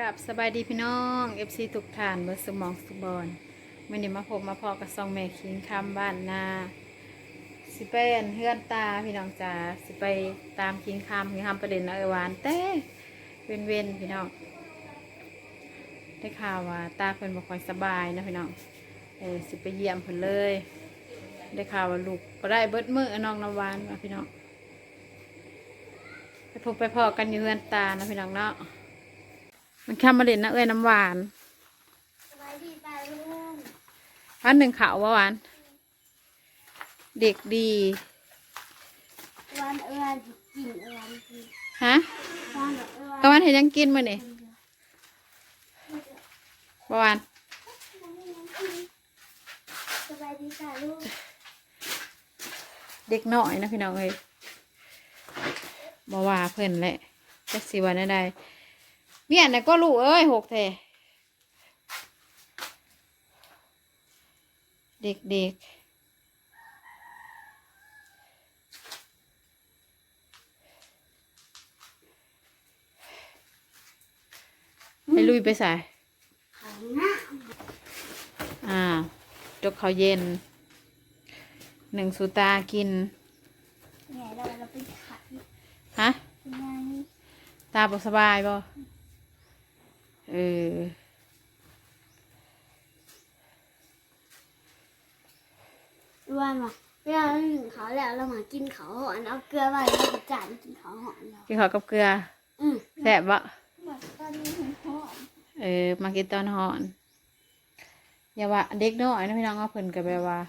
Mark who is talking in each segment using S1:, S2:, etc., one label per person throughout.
S1: กับสบายดีพี่น้องเอฟซีทุกทานเบอร์สมองสุบอนมื่อนี้มาพบมาพอกับซองแม่คิงคำบ้านนาสิเป็นเฮือนตาพี่น้องจ๋าสิไปตามคิงคำคิงคำประเด็นเอวานแต่เว้นเว้นพี่น้องได้ข่าวว่าตาเพิ่นบ่ค่อยสบายนะพี่น้องเออสิไปเยี่ยมเพิ่นเลย ได้ข่าวว่าลูกก็ได้เบิดมือน้องน้ำหวานว่าพี่น้องไปพบไปพอกันอยู่เฮือนตานะพี่น้องเนาะ มันข้ามมาเล่นนะเอ้ยน้ำหวาน
S2: สบายดีป่าลุง
S1: อันหนึ่งขาวว่าหวาน เด็กดี
S2: วันเอือนกินเอือนกิน
S1: ฮะ
S2: วันเอือน
S1: ก็วันเห็นยังกินมื้อนี่บ่หวาน
S2: สบายดีป่าลุง
S1: เด็กน้อยนะพี่น้องเอ้ยบ่ว่าเพิ่นแหละจักสิว่าแนวใด เมียน่ะก็ลูกเอ้ยหกแท้เด็กเด็กให้ลุยไปใส่
S2: ของหน้า
S1: อ่าจกข้าวเย็น หนึ่งสุตากิน
S2: เนี่ยเราเราไปขาย
S1: ฮะ
S2: เป็นไง
S1: ตาบสบายบ่ เออ
S2: วันว่ะเวลาเราหนึ่งเขาแล้วเรามากินเขาหอนเอาเกลือไว้แล้วก็จานกินเขาหอนเรา
S1: กินข้าวกับเกลือ
S2: อืม
S1: แซ่บบ่
S2: แบบตอนนี้ผมหอน
S1: เออ มากินตอนหอน อย่าว่าเด็กน้อยนะพี่น้องเอาเพิ่นก็แบบว่า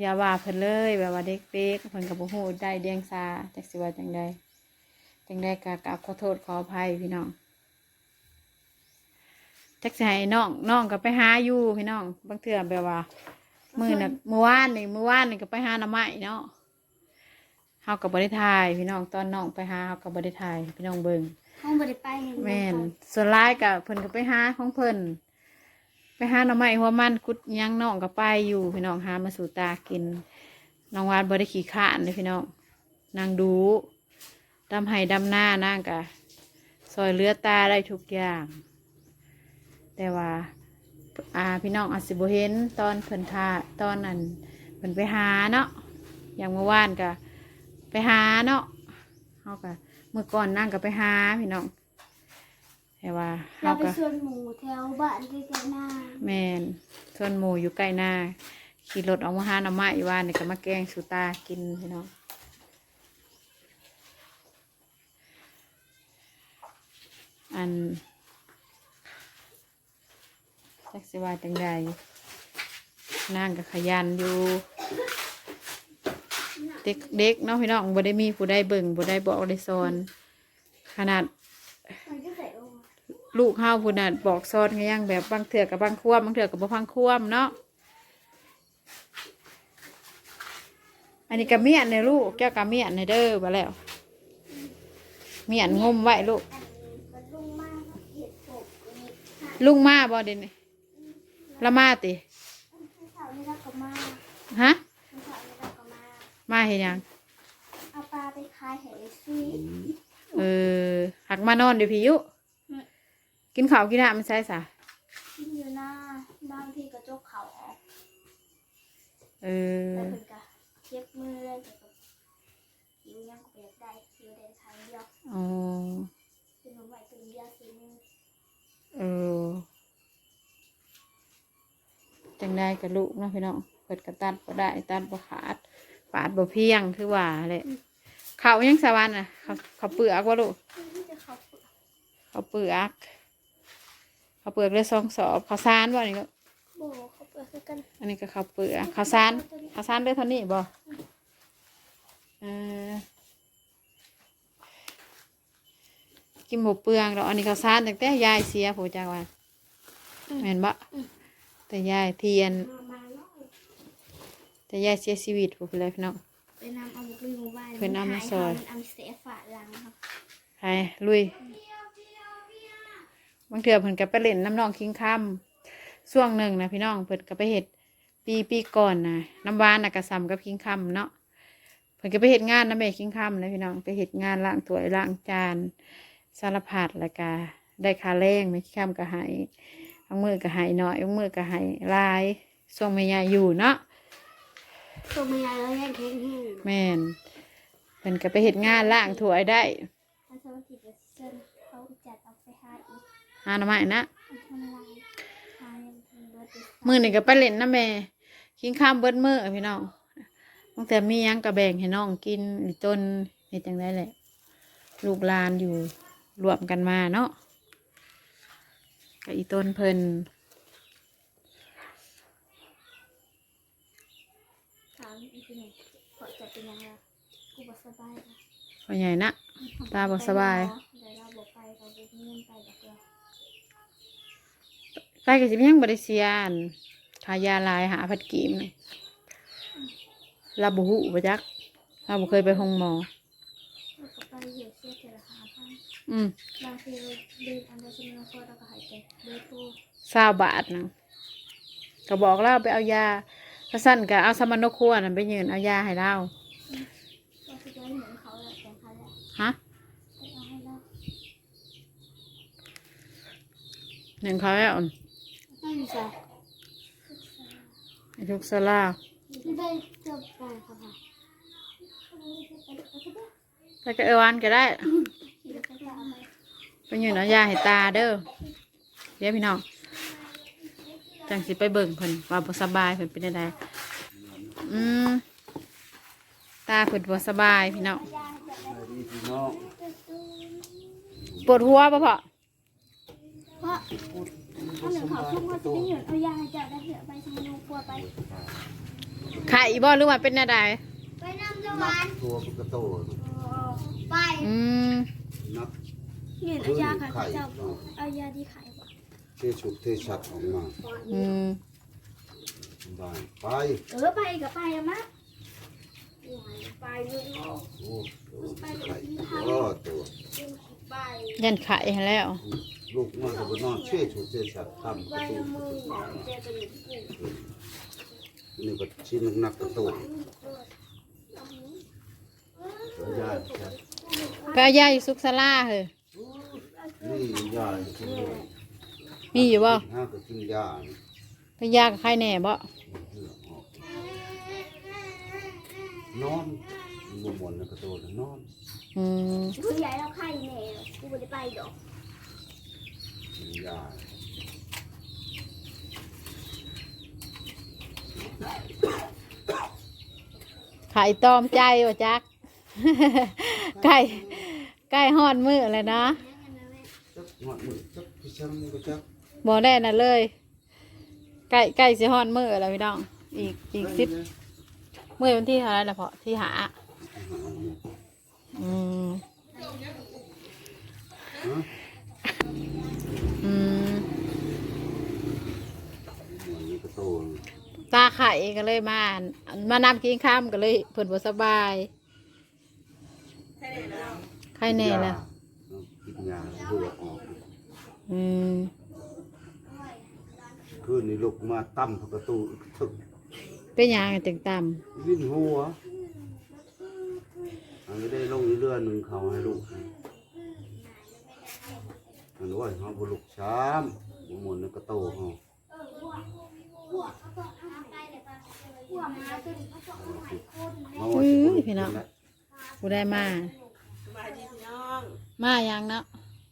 S1: อย่าว่าเพิ่นเลยแบบว่าเด็กเด็กๆเพิ่นก็บ่ฮู้ได้เดียงสาจักสิว่าจังใดจังใดก็กราบขอโทษขออภัยพี่น้อง จักสิให้น้องน้องก็ไปหาอยู่พี่น้องบางเทื่อแบบว่า มื้อน่ะมื้อวานนี่มื้อวานนี่ก็ไปหาหน่อไม้เนาะเฮาก็บ่ได้ถ่าย พี่น้องตอนน้องไปหาเฮาก็บ่ได้ถ่ายให้พี่น้องเบิ่ง
S2: ห้องบริไปเห็น
S1: แม่นส่วนร้ายกับเพิ่นก็ไปหาของเพิ่นไปหาหน่อไม้หัวมันกุดหยังน้องก็ไปอยู่ พี่น้องหามาสู่ตากินน้องวานบ่ได้ขี้ข้านเลยพี่น้องนางดูดำไห้ดำหน้านางกะซอยเลือตาได้ทุกอย่าง แต่ว่าอาพี่น้องอาจสิบ่เห็นตอนเพิ่นทาตอนนั้นเพิ่นไปหาเนาะอย่างเมื่อวานก็ไปหาเนาะเฮาก็เมื่อก่อนนั่งก็ไปหาพี่น้องแต่ว่า
S2: เรา
S1: เฮา
S2: ไป
S1: ก็
S2: ชวนหมูแถวบ้านใกล้ๆหน้า
S1: แมนส่วนหมูอยู่ใกล้หน้าขี่รถออกมาหาหน่อไม้อีวานนี่ก็มาแกงสุตากินพี่น้องอัน จักสิว่าจังใดนางก็ขยันอยู่ เด็กเด็กเนาะพี่น้องบ่ได้มีผู้ใดเบิ่งบ่ได้บอกได้สอน ขนาด ลูกเฮาพุ่นน่ะบอกสอนก็ยังแบบบางเถื่อกับบางควมบางเถื่อกับบ่พังควมเนาะอันนี้ก็เมียนในลูกแก้วกับเมียนในเด้อบ่แล้ว เมียนงมไว้ลูก
S2: ลุงมา
S1: บ่เดนนี่ ละมาติ
S2: เสาร์นี้เราก็มา
S1: ฮะ
S2: เสาร์นี้เราก็มา
S1: มาเห็นยัง
S2: เอาปลาไปขายแห่ซี
S1: เออหักมานอนเดี๋ยวพี่ยุกินข้าวกินน้ำมันใช่สะ
S2: กินอยู่หน้าบางทีก็จกเขาออก
S1: เออ จังได้กับลูกเนาะพี่น้องเปิดกระตัดบ่ได้ตัดบ่ขาดปาดบ่เพียงคือว่าแหละเขาวยังสวรรค์อะเขาเขาเปลือกว่าลูก
S2: ที่จะเขาเปลือก
S1: เขาเปลือกเขาเปลือกเลยสองสอบเขาวสารบ่อันนี้ก็
S2: โบเขาเปลือกคือกัน
S1: อันนี้ก็เขาวเปลือกเขาวสารเขาวสารเลยเท่านี้บ่เออกินหมูเปลืองแล้วอันนี้เขาวสารตั้งแต่ยายเสียผู้จักว่าแม่นบ่ แต่ยายเทียน
S2: มามาเนาะ
S1: แต่ยายเสียชีวิตผู้เป็นไรพี่น้อง
S2: ไปนำเอาบุกลีหมู่บ้าน
S1: เพิ่นเอามาซอย
S2: เอาเสียฝาหลังครับ
S1: ไปลุยบางเถื่อเพิ่นก็ไปเล่นน้ำน้องคิงคำช่วงหนึ่งนะพี่น้องเพิ่นก็ไปเห็ดปีปีก่อนนะน้ำหวานน่ะกระซำกับคิงคำเนาะเพิ่นก็ไปเห็ดงานน้ำแม่คิงคำนะพี่น้องไปเห็ดงานล้างถ้วยล้างจานสารพัดแล้วก็ได้ค่าแรงไม่ข้ามก็ให้ บางมือก็ให้น้อยบางมือก็ให้หลายส่วงแม่ยายอยู่เนาะ
S2: ตัวเมียแล้วยังแข็งแห้ง
S1: แม่นเพิ่นก็ไปเฮ็ดงานล้างถ้วยได้
S2: ถ้าสวัสดีเปอร์เซ็นต์เขาจัดเอาไปหาอีก
S1: หาหน่อไม้นะ
S2: มันทำลายหายังทำเบิร์ดอีก
S1: มื้อนี้ก็ไปเล่นนะแม่กินข้ามเบิดมื้อพี่น้องตั้งแต่มีหยังก็แบ่งให้น้องกินอีต้นเฮ็ดจังไดแหละ ลูกหลานอยู่รวมกันมาเนาะ ก็อีต้นเพิ่น
S2: ถามอีกทีหนึ่งขอจะเป็นยังไงกูบ่สบายนะ
S1: พ่อใหญ่นะ ตาบ่สบาย
S2: เดี๋ยวเราบอกไปเราบอกเงินไปเดี๋ยวเรา
S1: ไปก็สิยังบ่ได้เสียอันขายาลายหาพัดกีมนี่เราบ่ฮู้บ่จักเราบ่เคยไปห้องหมอ
S2: เราก็ไปเหยียดเสื้อแต่ละหาพัน
S1: อืม
S2: บางทีเราเดินอันเดอร์ชิมโนโคเราก็หายใจเบอร์ตู้
S1: สาวบาทนะก็บอกเราไปเอายาถ้าสั้นก็เอาสมานครัวนั่นไปยืนเอายาให้เรา
S2: เราจะได้เหมือนเขาแหละแต่เขาแหละ
S1: ฮะ
S2: ไปเอาให้เรา
S1: หนึ่งเขาแล้ว
S2: ไม่มีใจ
S1: ไอ้ทุกสลา
S2: ไม่ได้เจอไปค่ะค่ะ
S1: แล้วก็เอวานก็ได้
S2: ขี่รถไปเอาไป
S1: ไปยืนเอายาให้ตาเด้อเดี๋ยวพี่น้องจังสิไปเบิ่งเพิ่นว่าบ่สบายเพิ่นเป็นได้อืมตาเพิ่นบ่สบายพี่น้อง
S3: ดีพี่น้อง
S1: ปวดหัวปะพ่อ
S2: เพราะถ้าหนึ่งเขาชุ่มก็จะได้เหยื่อเอายาจะได้เหยื่อไปชิมโนกลัวไป
S1: ไข่บ่หรือว่าเป็นอะไร
S2: ไปนำตะวัน
S3: ตัวกระโต
S2: ไป
S1: อืม
S3: นับ
S2: เหยื่อเอายาค่ะเจ้าเอายาดีขายกว่า
S3: เทชุดเทชัดออกมา
S1: อืม
S3: ได้ไป
S2: เออไปกับไปอะมะไปเลย
S3: โอ้ไข่ก็ตัว
S2: ไป
S1: ยันไข่ให้แล้ว
S3: ลูกมาจะนอนเชื่อชุดเทชัดทำ
S2: ไป
S3: กระตู
S2: น้ำมือเจอกันอยู่ที่กู
S3: นี่ก็ชิ้นหนักกระตูยาครับ
S1: ไปเอายาอยู่ซุกซาล่าเหรอ
S3: นี่ยาที่
S1: มีอยู่บ่
S3: ห้าก็กินยา
S1: ไปยากับไข่แหน่บ่
S3: นอนบ่หมดกระโตนอน
S1: อืม
S2: กูใหญ่แล้วไข่แน่กูไม่ได้ไปดอก
S3: กินยา
S1: ไข่ตอมใจว่ะจัก ไก่ไก่ฮอดมือเลยนะ
S3: จักหมดมือจักพี่ช่างก็จัก
S1: บ่ได้น่ะเลยไก่ไก่สิฮอดมือแล้วพี่น้อง อีกอีกสิบมื้อวันที่เท่าไหร่ละพอที่หาอืมอืม
S3: ตา
S1: ไข่ก็เลยมา มานำกินข้ามก็เลยเพิ่นบ่สบายไข่แน่แล้ว
S3: ยาเบื่อออก
S1: อืม
S3: คืนนี้ลูกมาตั้มประตูถึก
S1: เป็นหยังจึงต่ำ
S3: วิ่นหัวอันนี้ได้ลงเรือหนึ่งเขาให้ลูกอันว่าเขาบุลุกช้ำหมุนในกระโตเขา
S2: กูมาตัวนี้เขาจะเอาหายคน
S3: มาว่าสิบุลุก
S1: พี่น้อง
S3: นั่นแหละ
S1: กูได้มา
S4: สบายดีพี่น้ อง
S1: มายังเนาะ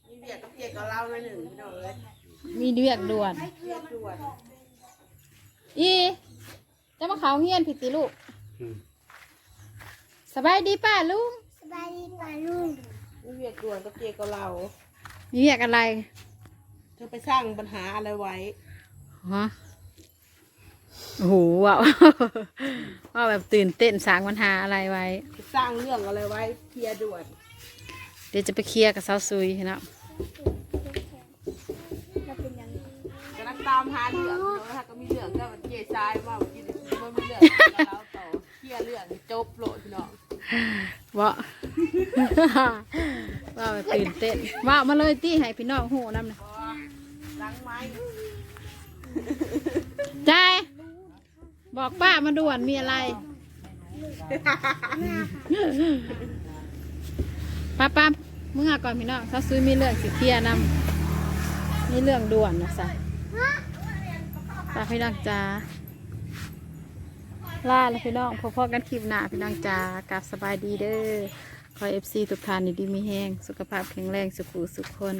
S4: มีเบียดกับเบียดกับเราเลยหนึ่งพี่น้องเลย
S1: มีเรียกด่วน
S4: เบียดด่วน
S1: อีจะมาเขาเฮียนผิดติลูก
S3: อืม
S1: สบายดีป้าลุง
S2: สบายดีป่าลุง
S4: มีเบียดด่วนกับเบียดกับเรา
S1: มีเรียกอะไร
S4: เธอไปสร้างปัญหาอะไรไว้
S1: ฮะโอ้โหว้าวว่าแบบตื่นเต้นสร้างปัญหาอะไรไว้
S4: ไปสร้างเรื่องอะไรไว้เคลียร์ด่วน
S1: เดี๋ยวจะไปเคลียร์กับสาวซุยเนาะ
S2: เราเป็นยัง
S4: กำลังตามหาเรื่องเนาะถ้าก็มีเรื่องก็มันเจซายมาเมื่อกี้นี่มันมีเรื่องกับเราต่อเคลียร์เรื่องจบโหลดพี่น้อง
S1: วะว่าแบบตื่นเต้นว่ามาเลยตี้ให้พี่น้องหูน้ำนะ
S4: พอล้างไม้
S1: ใจายบอกป้ามาด่วนมีอะไรป้าป้า มื่อก่อนพี่น้องสาวซุยมีเรื่องสิเทียร์นำนี่เรื่องด่วนนะสะฝากพี่น้องจ้าล่าแล้วพี่น้องพบๆกันคลิปหน้าพี่น้องจ้ากลับสบายดีเด้อขอเอฟซีทุกท่านดีดีมีแห้งสุขภาพแข็งแรงสุขุสุขคน